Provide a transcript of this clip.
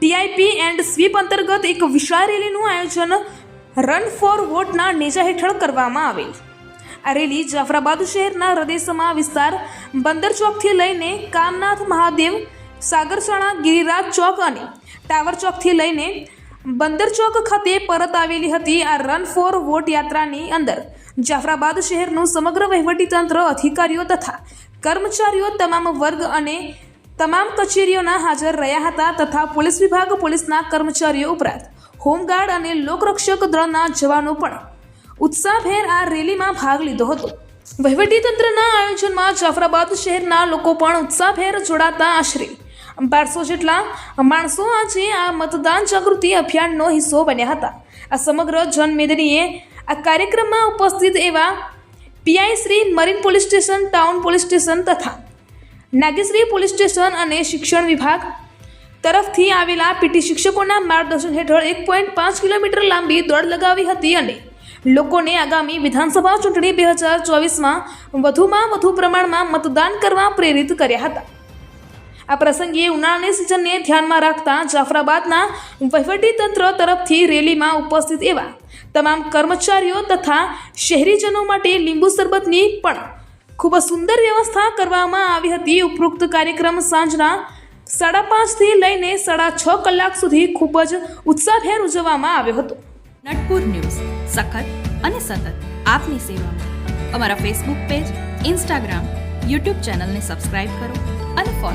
TIP and sweep અંતર્ગત એક વિશાળ રેલીનું આયોજન રન ફોર વોટના નેજા હેઠળ કરવામાં આવેલ. આ રેલી જાફરાબાદ શહેરના હૃદયસમા વિસ્તાર બંદર ચોકથી લઈને કામનાથ મહાદેવ સાગરસાણા ગિરિરાજ ચોક અને ટાવર ચોકથી લઈને બંદર ચોક ખાતે પરત આવેલી હતી આ રન ફોર વોટ યાત્રાની અંદર. જાફરાબાદ શહેરનું સમગ્ર વહીવટીતંત્ર અધિકારીઓ તથા કર્મચારીઓ, તમામ વર્ગ અને તમામ કચેરીઓના હાજર રહ્યા હતા તથા પોલીસ વિભાગ, પોલીસના કર્મચારીઓ ઉપરાંત હોમગાર્ડ અને લોકરક્ષક દળના જવાનો પણ ઉત્સાહભેર આ રેલીમાં ભાગ લીધો હતો. વહીવટીતંત્રના આયોજનમાં જાફરાબાદ શહેરના લોકો પણ ઉત્સાહભેર જોડાતા આશરે બારસો જેટલા માણસો આજે આ મતદાન જાગૃતિ અભિયાનનો હિસ્સો બન્યા હતા. આ સમગ્ર જનમેદનીએ આ કાર્યક્રમમાં ઉપસ્થિત એવા PI Shri marine police station, town police station તથા નાગેશ્રી પોલીસ સ્ટેશન અને શિક્ષણ વિભાગ તરફથી આવેલા પીટી શિક્ષકોના માર્ગદર્શન હેઠળ એક પોઈન્ટ પાંચ કિલોમીટર લાંબી દોડ લગાવી હતી અને લોકોને આગામી વિધાનસભા ચૂંટણી બે હજાર ચોવીસમાં વધુમાં વધુ પ્રમાણમાં મતદાન કરવા પ્રેરિત કર્યા હતા. આ પ્રસંગે ઉનાળાની સિઝનને ધ્યાનમાં રાખતા જાફરાબાદના વહીવટીતંત્ર તરફથી રેલીમાં ઉપસ્થિત એવા તમામ કર્મચારીઓ તથા શહેરીજનો માટે લીંબુ શરબતની પણ ખૂબ જ સુંદર વ્યવસ્થા કરવામાં આવી હતી. ઉપરોક્ત કાર્યક્રમ સાંજના સાડા પાંચથી લઈને સાડા છ કલાક સુધી ખૂબ જ ઉત્સાહભેર ઉજવવામાં આવ્યો હતો. નટપુર ન્યૂઝ. સખત અને સતત આપની સેવામાં. અમારા ફેસબુક પેજ ઇન્સ્ટાગ્રામ યુટ્યુબ ચેનલને સબસ્ક્રાઇબ કરો અને ફોલો